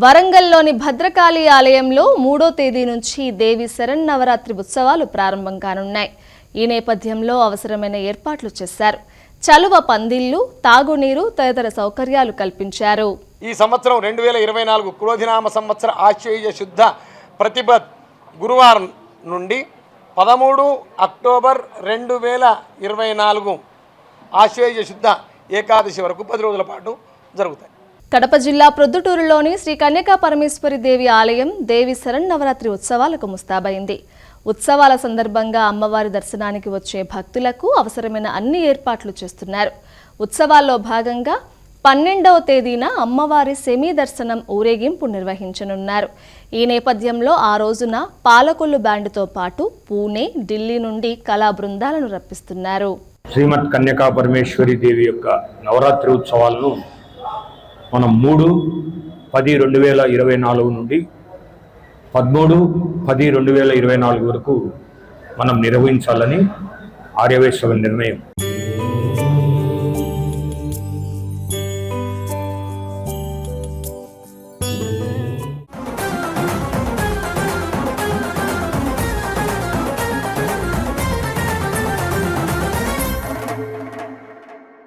వరంగల్లోని భద్రకాళి ఆలయంలో మూడో తేదీ నుంచి దేవి శరన్నవరాత్రి ఉత్సవాలు ప్రారంభం కానున్నాయి. ఈ నేపథ్యంలో అవసరమైన ఏర్పాట్లు చేశారు. చలువ పందిళ్ళు తాగునీరు తదితర సౌకర్యాలు కల్పించారు. ఈ సంవత్సరం రెండు వేల ఇరవై నాలుగు క్రోధినామ సంవత్సర ఆశ్చర్య శుద్ధ ప్రతిభ గురువారం నుండి పదమూడు అక్టోబర్ రెండు వేల ఇరవై నాలుగు ఆశ్చర్య శుద్ధ ఏకాదశి వరకు పది రోజుల పాటు జరుగుతాయి. కడప జిల్లా ప్రొద్దుటూరులోని శ్రీ కన్యకా పరమేశ్వరి దేవి ఆలయం దేవి శరన్నవరాత్రి ఉత్సవాలకు ముస్తాబైంది. ఉత్సవాల సందర్భంగా అమ్మవారి దర్శనానికి వచ్చే భక్తులకు అవసరమైన అన్ని ఏర్పాట్లు చేస్తున్నారు. ఉత్సవాల్లో భాగంగా పన్నెండవ తేదీన అమ్మవారి సెమీ దర్శనం ఊరేగింపు నిర్వహించనున్నారు. ఈ నేపథ్యంలో ఆ రోజున పాలకొల్లు బ్యాండ్తో పాటు పూణే ఢిల్లీ నుండి కళా బృందాలను రప్పిస్తున్నారు. శ్రీమద్ కన్యకా పరమేశ్వరి దేవి యొక్క నవరాత్రి ఉత్సవాలను మనం మూడు పది రెండు వేల ఇరవై నాలుగు నుండి పదమూడు పది రెండు వేల ఇరవై నాలుగు వరకు మనం నిర్వహించాలని ఆర్యవేశ్వర నిర్ణయం.